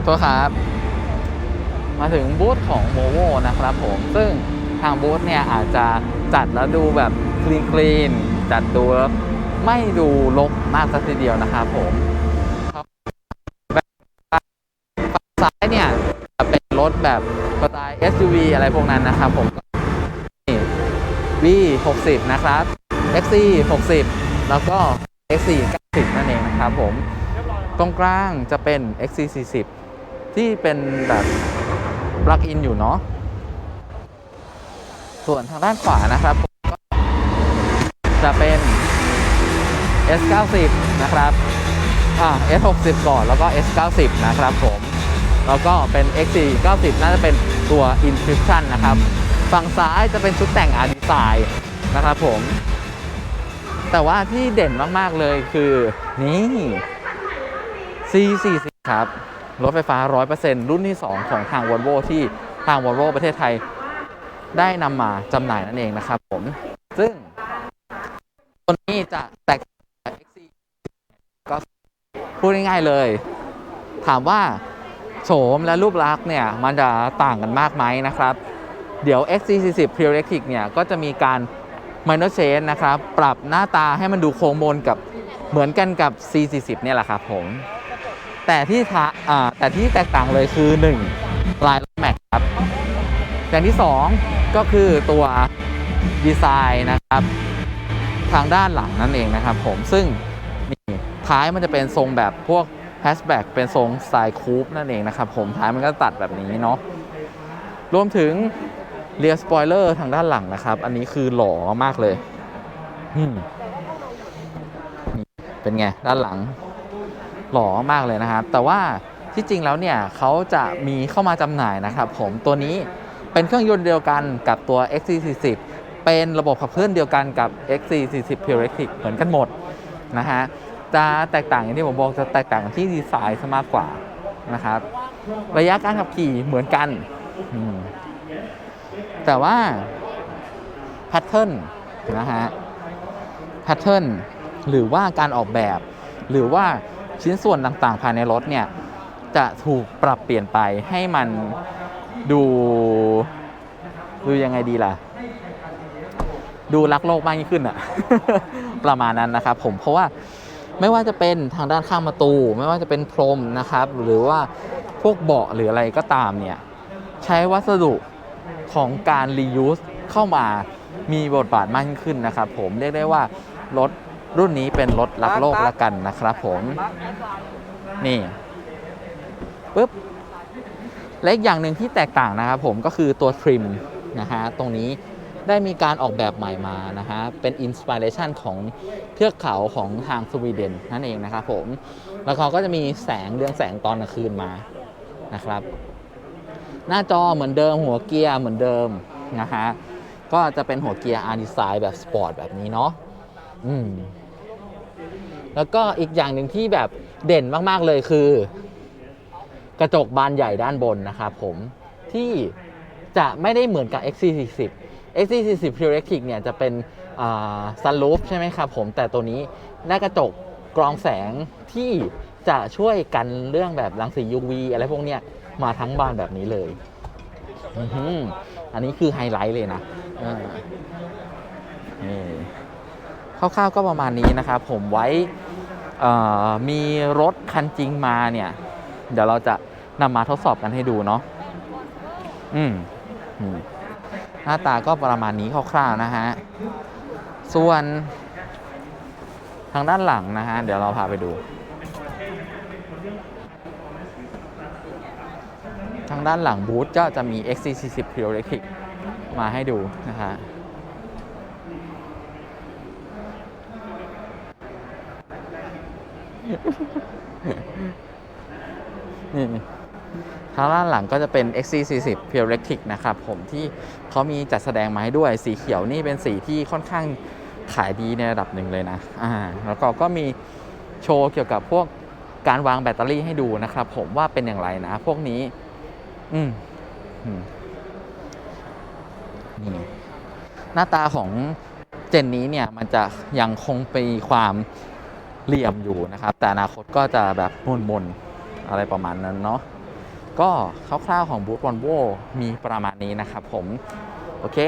ขอโทษครับ มาถึงบูธของ v o v o นะครับผม ซึ่งทางบูธเนี่ยอาจจะจัดแล้วดูแบบคลีนคลีนจัดดูแล้วไม่ดูรกมากสักทีเดียวนะครับผมฝั่งซ้ายเนี่ยจะเป็นรถแบบสไตล์ SUV อะไรพวกนั้นนะครับผมนี่ V 60นะครับ XC 60แล้วก็ XC 90นั่นเองนะครับผม ตรงกลางจะเป็น XC 40 ที่เป็นแบบปลั๊กอินอยู่เนาะส่วนทางด้านขวานะครับผมก็จะเป็น S90 นะครับอ่า S60 ก่อนแล้วก็ S90 นะครับผม แล้วก็เป็น XC90 น่าจะเป็นตัว Inscription นะครับ ฝั่งซ้ายจะเป็นชุดแต่ง R Design นะครับผม แต่ว่าที่เด่นมาก ๆ เลยคือ นี่ C40 ครับ รถไฟฟ้า 100%รุ่นที่ 2 ของทาง Volvo ที่ทาง Volvo ประเทศไทย ได้นำมาจำหน่ายนั่นเองนะครับผม ซึ่งตัวนี้จะแตกต่างจาก XC ก็พูดง่ายๆเลย ถามว่าโฉมและรูปลักษณ์เนี่ย มันจะต่างกันมากไหมนะครับ เดี๋ยว XC40 p r e o l e c t r i c เนี่ย ก็จะมีการ minor change นะครับ ปรับหน้าตาให้มันดูโค้งมนกับเหมือนกันกับ C40 เนี่ยแหละครับผม แต่ที่ทาอ่าแต่ที่แตกต่างเลยคือ 1 ลายแม็กครับ อย่างที่ 2 ก็คือตัวดีไซน์นะครับ ทางด้านหลังนั่นเองนะครับผมซึ่งนี่ท้ายมันจะเป็นทรงแบบพวกแฮชแบ็กเป็นทรงสไตล์คูปนั่นเองนะครับผมท้ายมันก็ตัดแบบนี้เนาะรวมถึงเรียสปอยเลอร์ทางด้านหลังนะครับ อันนี้คือหล่อมากเลย เป็นไง ด้านหลัง หล่อมากเลยนะครับ แต่ว่าที่จริงแล้วเนี่ยเขาจะมีเข้ามาจำหน่ายนะครับผมตัวนี้เป็นเครื่องยนต์เดียวกันกับตัว XC40 เป็นระบบขับเคลื่อนเดียวกันกับ XC40 Pure Electric เหมือนกันหมดนะฮะจะแตกต่างอย่างที่ผมบอกจะแตกต่างที่ดีไซน์ซะมากกว่านะครับ ระยะการขับขี่เหมือนกัน แต่ว่าแพทเทิร์นนะฮะแพทเทิร์นหรือว่าการออกแบบหรือว่า ชิ้นส่วนต่างๆ ภายในรถเนี่ยจะถูกปรับเปลี่ยนไปให้มันดูดูยังไงดีล่ะ ดูรักโลกมากยิ่งขึ้นอะประมาณนั้นนะครับผมเพราะว่าไม่ว่าจะเป็นทางด้านข้างประตู ไม่ว่าจะเป็นพรมนะครับ หรือว่าพวกเบาะหรืออะไรก็ตามเนี่ย ใช้วัสดุของการ reuse เข้ามามีบทบาทมากยิ่งขึ้นนะครับผมเรียกได้ว่ารถ รุ่นนี้เป็นรถรักโลกละกันนะครับผม นี่ปุ๊บและอีกอย่างหนึ่งที่แตกต่างนะครับผมก็คือตัวทริมนะฮะตรงนี้ได้มีการออกแบบใหม่มานะฮะเป็นอินสปิเรชันของเทือกเขาของทางสวีเดนนั่นเองนะครับผม แล้วเขาก็จะมีแสงเรืองแสงตอนกลางคืนมานะครับ หน้าจอเหมือนเดิมหัวเกียร์เหมือนเดิมนะฮะก็จะเป็นหัวเกียร์อาร์ดีไซน์แบบสปอร์ตแบบนี้เนาะอืม แล้วก็อีกอย่างหนึ่งที่แบบเด่นมากๆเลยคือ กระจกบานใหญ่ด้านบนนะครับผมที่จะไม่ได้เหมือนกับ XC40 XC40 Pure Electric เนี่ยจะเป็นซันรูฟใช่ไหมครับผมแต่ตัวนี้ได้กระจกกรองแสงที่จะช่วยกันเรื่องแบบรังสี UV อะไรพวกเนี้ยมาทั้งบานแบบนี้เลยอื้มอันนี้คือไฮไลท์เลยนะนี่ คร่าวๆก็ประมาณนี้นะครับผมไว้มีรถคันจริงมาเนี่ย เดี๋ยวเราจะนำมาทดสอบกันให้ดูเนาะอืมหน้าตาก็ประมาณนี้คร่าวๆนะฮะ ส่วนทางด้านหลังนะฮะ เดี๋ยวเราพาไปดู ทางด้านหลังบูธก็จะมี XC40 Pure Electric มาให้ดูนะฮะ นี่ทางด้านหลังก็จะเป็น XC40 Pure Electric นะครับผมที่เขามีจัดแสดงมาให้ด้วยสีเขียวนี่เป็นสีที่ค่อนข้างขายดีในระดับหนึ่งเลยนะอ่าแล้วก็ก็มีโชว์เกี่ยวกับพวกการวางแบตเตอรี่ให้ดูนะครับ ผมว่าเป็นอย่างไรนะ พวกนี้ อืมนี่หน้าตาของเจนนี้เนี่ยมันจะยังคงมีความ เหลี่ยมอยู่นะครับ แต่อนาคตก็จะแบบมุนๆอะไรประมาณนั้นเนาะก็คร่าวๆของบูธวอนโวมีประมาณนี้นะครับผม โอเค